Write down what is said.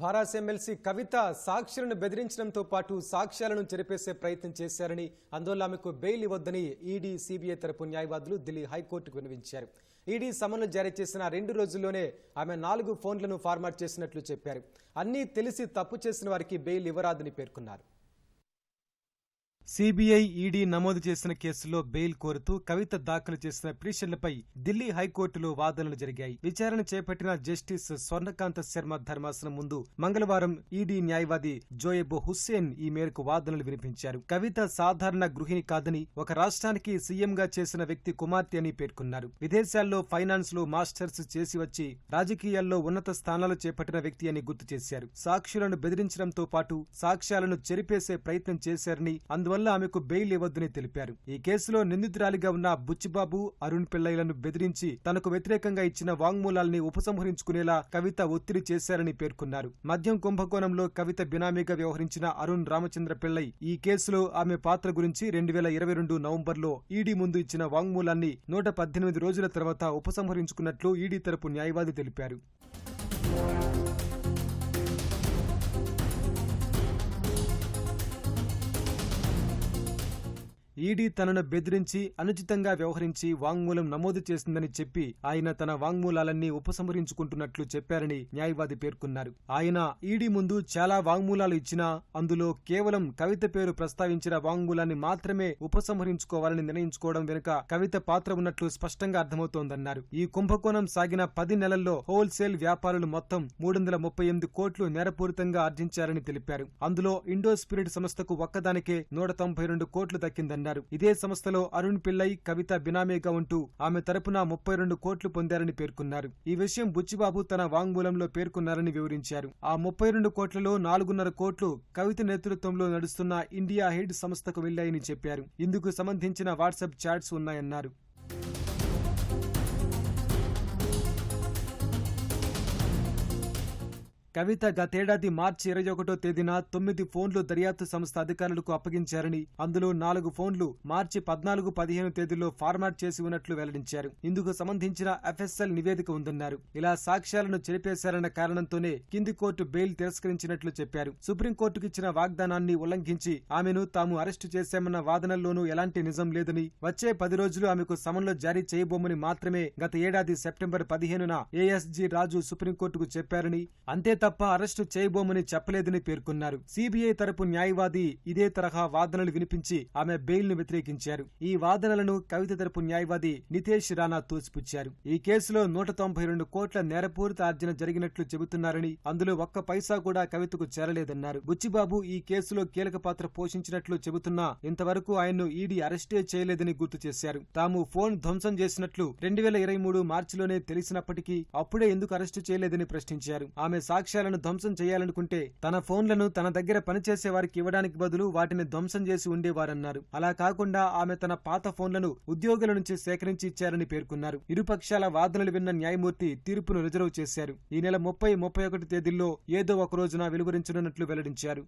భారాస్ MLC కవిత సాక్షులను బెదిరించడంతో పాటు సాక్ష్యాలను చెరిపేసే ప్రయత్నం చేశారని అందువల్ల ఆమెకు బెయిల్ ఇవ్వద్దని ఈడీ సిబిఐ తరపు న్యాయవాదులు ఢిల్లీ హైకోర్టుకు విన్నవించారు. ఈడీ సమన్లు జారీ చేసిన రెండు రోజుల్లోనే ఆమె నాలుగు ఫోన్లను ఫార్మాట్ చేసినట్లు చెప్పారు. అన్నీ తెలిసి తప్పు చేసిన వారికి బెయిల్ ఇవ్వరాదని పేర్కొన్నారు. సిబిఐ ఈడీ నమోదు చేసిన కేసులో బెయిల్ కోరుతూ కవిత దాఖలు చేసిన పిటిషన్లపై ఢిల్లీ హైకోర్టులో వాదనలు జరిగాయి. విచారణ చేపట్టిన జస్టిస్ స్వర్ణకాంత శర్మ ధర్మాసనం ముందు మంగళవారం ఈడీ న్యాయవాది జోయబ్ హుస్సేన్ ఈ మేరకు వాదనలు వినిపించారు. కవిత సాధారణ గృహిణి కాదని ఒక రాష్ట్రానికి సీఎంగా చేసిన వ్యక్తి కుమార్తె అని పేర్కొన్నారు. విదేశాల్లో ఫైనాన్స్లో మాస్టర్స్ చేసి వచ్చి రాజకీయాల్లో ఉన్నత స్థానాలు చేపట్టిన వ్యక్తి అని గుర్తు చేశారు. సాక్షులను బెదిరించడంతో పాటు సాక్ష్యాలను చెరిపేసే ప్రయత్నం చేశారని అందువల్ల ఆమెకు బెయిల్ ఇవ్వద్దని తెలిపారు. ఈ కేసులో నిందితురాలిగా ఉన్న బుచ్చిబాబు అరుణ్ పిల్లయ్యలను బెదిరించి తనకు వ్యతిరేకంగా ఇచ్చిన వాంగ్మూలాల్ని ఉపసంహరించుకునేలా కవిత ఒత్తిడి చేశారని పేర్కొన్నారు. మద్యం కుంభకోణంలో కవిత బినామీగా వ్యవహరించిన అరుణ్ రామచంద్ర పిల్లై ఈ కేసులో ఆమె పాత్ర గురించి రెండు వేల ఇరవై రెండు నవంబర్లో ఈడీ ముందు ఇచ్చిన వాంగ్మూలాన్ని నూట పద్దెనిమిది రోజుల తర్వాత ఉపసంహరించుకున్నట్లు ఈడీ తరపు న్యాయవాది తెలిపారు. ఈడీ తనను బెదిరించి అనుచితంగా వ్యవహరించి వాంగ్మూలం నమోదు చేసిందని చెప్పి ఆయన తన వాంగ్మూలాలన్నీ ఉపసంహరించుకుంటున్నట్లు చెప్పారని న్యాయవాది పేర్కొన్నారు. ఆయన ఈడీ ముందు చాలా వాంగ్మూలాలు ఇచ్చినా అందులో కేవలం కవిత పేరు ప్రస్తావించిన వాంగ్మూలాన్ని మాత్రమే ఉపసంహరించుకోవాలని నిర్ణయించుకోవడం వెనుక కవిత పాత్ర ఉన్నట్లు స్పష్టంగా అర్థమవుతోందన్నారు. ఈ కుంభకోణం సాగిన పది నెలల్లో హోల్సేల్ వ్యాపారులు మొత్తం మూడు వందల ముప్పై ఎనిమిది కోట్లు నేరపూరితంగా ఆర్జించారని తెలిపారు. అందులో ఇండో స్పిరిట్ సంస్థకు ఒక్కదానికే నూట తొంభై రెండు కోట్లు దక్కిందన్నారు. ఇదే సంస్థలో అరుణ్ పిల్లై కవిత బినామీగా ఉంటూ ఆమె తరపున ముప్పై రెండు కోట్లు పొందారని పేర్కొన్నారు. ఈ విషయం బుచ్చిబాబు తన వాంగ్మూలంలో పేర్కొన్నారని వివరించారు. ఆ ముప్పై రెండు కోట్లలో నాలుగున్నర కోట్లు కవిత నేతృత్వంలో నడుస్తున్న ఇండియా హెడ్ సంస్థకు వెళ్ళాయని చెప్పారు. ఇందుకు సంబంధించిన వాట్సాప్ చాట్స్ ఉన్నాయన్నారు. కవిత గతేడాది మార్చి ఇరవై ఒకటో తేదీన తొమ్మిది ఫోన్లు దర్యాప్తు సంస్థ అధికారులకు అప్పగించారని అందులో నాలుగు ఫోన్లు మార్చి పద్నాలుగు పదిహేను తేదీలో ఫార్మాట్ చేసి ఉన్నట్లు వెల్లడించారు. ఇందుకు సంబంధించిన ఎఫ్ఎస్ఎల్ నివేదిక ఉందన్నారు. ఇలా సాక్ష్యాలను చెరిపేశారన్న కారణంతోనే కింది కోర్టు బెయిల్ తిరస్కరించినట్లు చెప్పారు. సుప్రీంకోర్టుకు ఇచ్చిన వాగ్దానాన్ని ఉల్లంఘించి ఆమెను తాము అరెస్టు చేశామన్న వాదనల్లోనూ ఎలాంటి నిజం లేదని వచ్చే పది రోజులు ఆమెకు సమన్లో జారీ చేయబోమని మాత్రమే గత ఏడాది సెప్టెంబర్ పదిహేనున ఏఎస్జీ రాజు సుప్రీంకోర్టుకు చెప్పారని అంతే తప్ప అరెస్టు చేయబోమని చెప్పలేదని పేర్కొన్నారు. సిబిఐ తరపు న్యాయవాది ఇదే తరహా వాదనలు వినిపించి ఆమె బెయిల్ను వ్యతిరేకించారు. ఈ వాదనలను కవిత తరపు న్యాయవాది నితేష్ రాణా తోసిపుచ్చారు. ఈ కేసులో నూట తొంభై రెండు కోట్ల నేరపూరిత ఆర్జన జరిగినట్లు చెబుతున్నారని అందులో ఒక్క పైసా కూడా కవితకు చేరలేదన్నారు. బుచ్చిబాబు ఈ కేసులో కీలక పాత్ర పోషించినట్లు చెబుతున్నా ఇంతవరకు ఆయన్ను ఈడీ అరెస్టే చేయలేదని గుర్తు చేశారు. తాము ఫోన్ ధ్వంసం చేసినట్లు రెండు వేల ఇరవై మూడు మార్చిలోనే తెలిసినప్పటికీ అప్పుడే ఎందుకు అరెస్టు చేయలేదని ప్రశ్నించారు. ఆమె సాక్షి లక్ష్యాలను ధ్వంసం చేయాలనుకుంటే తన ఫోన్లను తన దగ్గర పనిచేసే వారికి ఇవ్వడానికి బదులు వాటిని ధ్వంసం చేసి ఉండేవారన్నారు. అలా కాకుండా ఆమె తన పాత ఫోన్లను ఉద్యోగుల నుంచి సేకరించి ఇచ్చారని పేర్కొన్నారు. ఇరుపక్షాల వాదనలు విన్న న్యాయమూర్తి తీర్పును రిజర్వ్ చేశారు. ఈ నెల ముప్పై ముప్పై ఒకటి తేదీల్లో ఏదో ఒక రోజున వెలువరించనున్నట్లు వెల్లడించారు.